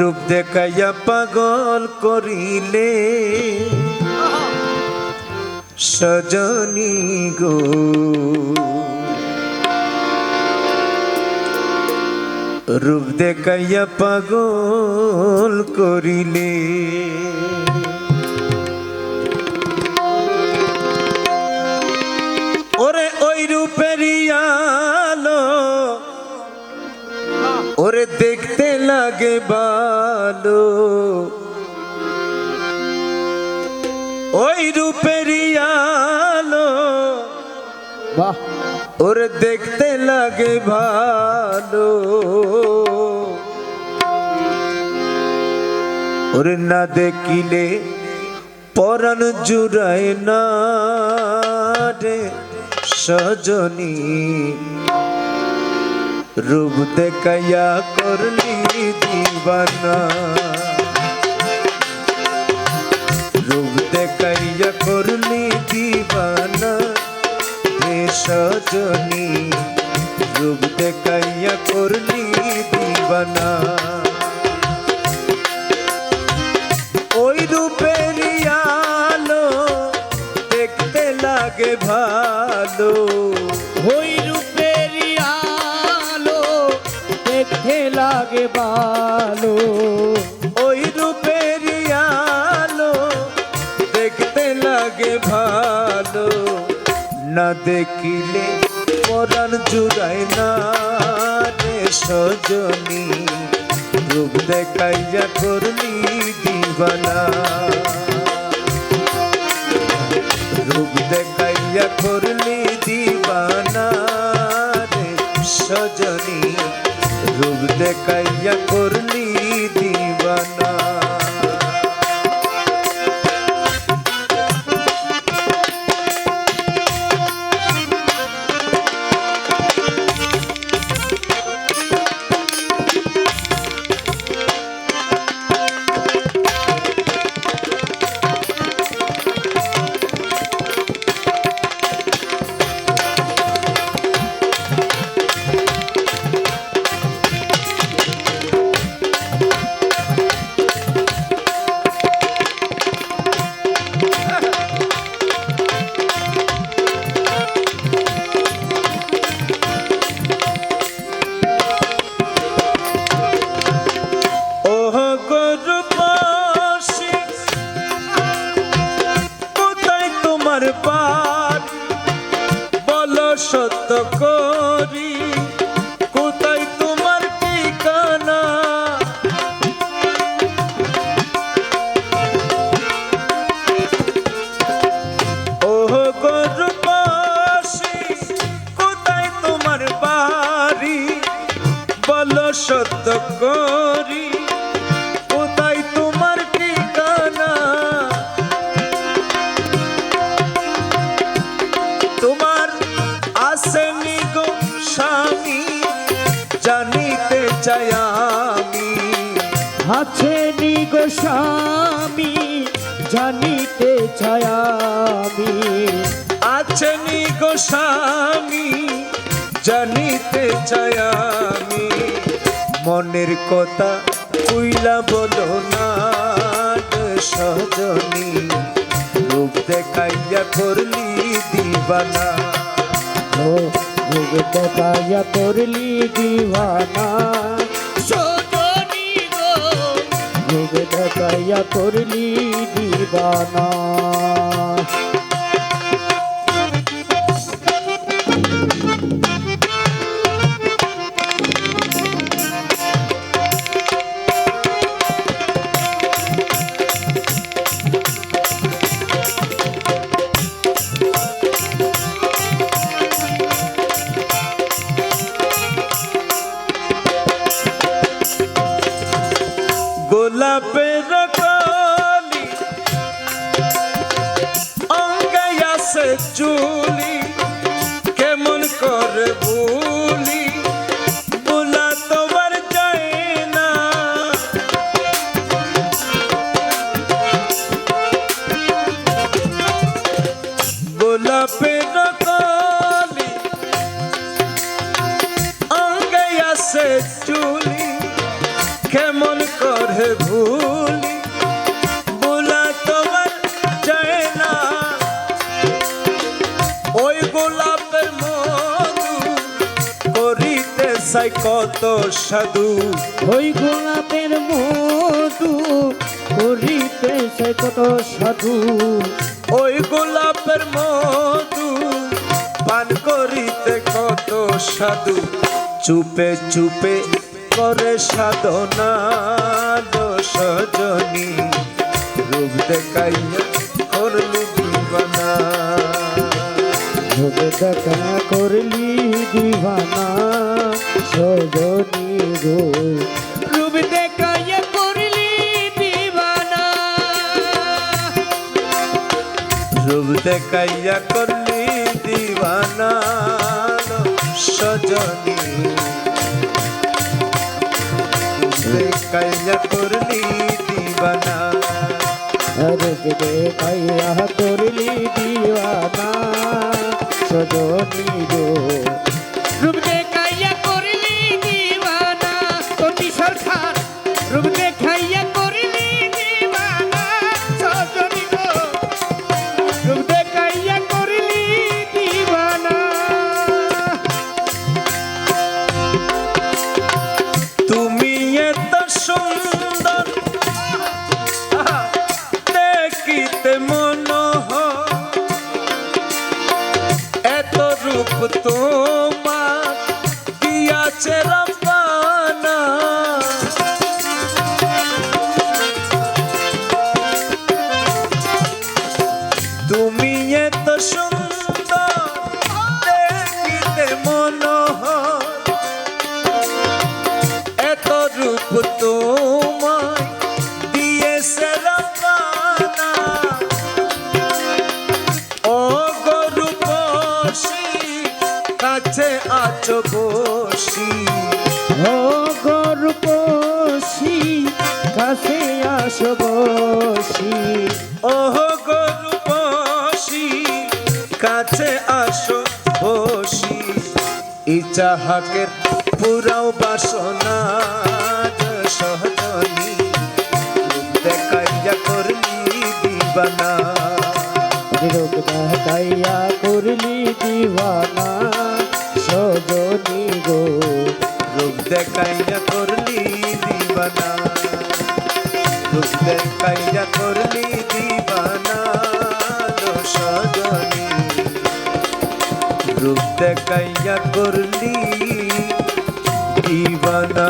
রূপ দেখাইয়া পাগল করিলে। সজনী গো। রূপ দেখাইয়া পাগল করিলে। ওরে ওই রূপেরই আলো, ওরে দেখতে লাগে ভালো রূপেরই বাহ। ওরে দেখতে লাগে ভালো। ওরে না দেখিলে পরাণ জুড়ায় না রে সজনী। রূপ দেখাইয়া করলি দিবানা। রূপ দেখাইয়া করলি দিবানা। রে সজনী রূপ দেখাইয়া করলি দিবানা। ওই রূপের আলো দেখতে লাগে ভালো। ওই রূপের আলো দেখতে লাগে ভালো। ওই রূপের লাগে ভালো, না দেখিলে পরাণ জুড়ায় না রে সজনী। রূপ দেখাইয়া করলি দিবানা রূপ দেখাইয়া করলি দিবানা রে সজনী। রূপ দেখাইয়া করলি দিবানা সত্য করি। কোথায় তোমার ঠিকানা? ওহ গরুপাশি কোথায় তোমার বাড়ি? বলো সত্য করি। চাই আমি। আছে নি গোস্বামী জানিতে ছায়ামি আছেনি গো স্বামী জানিতে চাই আমি। মনের কথা কইলা বলো না সজনী। রূপ দেখাইয়া করলি দিবানা। ও যুগ দেখাইয়া করলি দিওয়ানা যুগ দেখাইয়া করলি দিবানা। গোলাপের কলি, অঙ্গে আছে চুলি, কেমন করে ভুলি? বুলা তোমার যায় না গোলাপের কলি, অঙ্গে আছে চুলি ভুল বোলা তোমার যায় ওই গোলাপের মধু করিতে সাই কত সাধু। ওই গোলাপের মধু করিতে সাই কত সাধু। ওই গোলাপের মধু পান করিতে কত সাধু। চুপে চুপে করে সাধনা সজনী রূপ দেখাইয়া করলি দিবানা। যোগ দেখা করলি দিবানা সজনী গো রূপ দেখাইয়া করলি দিবানা। রূপ দেখাইয়া করলি দিবানা সজনী দেখাইয়া করলি দিবানা। রূপ দেখাইয়া করলি দিবানা সজনী গো। কাছে আসো বসি। ও গরু বসি কাছে আসো বসি। ইচাহাকের পুরাও বাসনা সহজনী। দেখাইয়া করলি দিবানা। দেখাইয়া করলি দিওয়ানা রূপ দেখাইয়া করলি দিবানা সজনী রূপ দেখাইয়া করলি দিবানা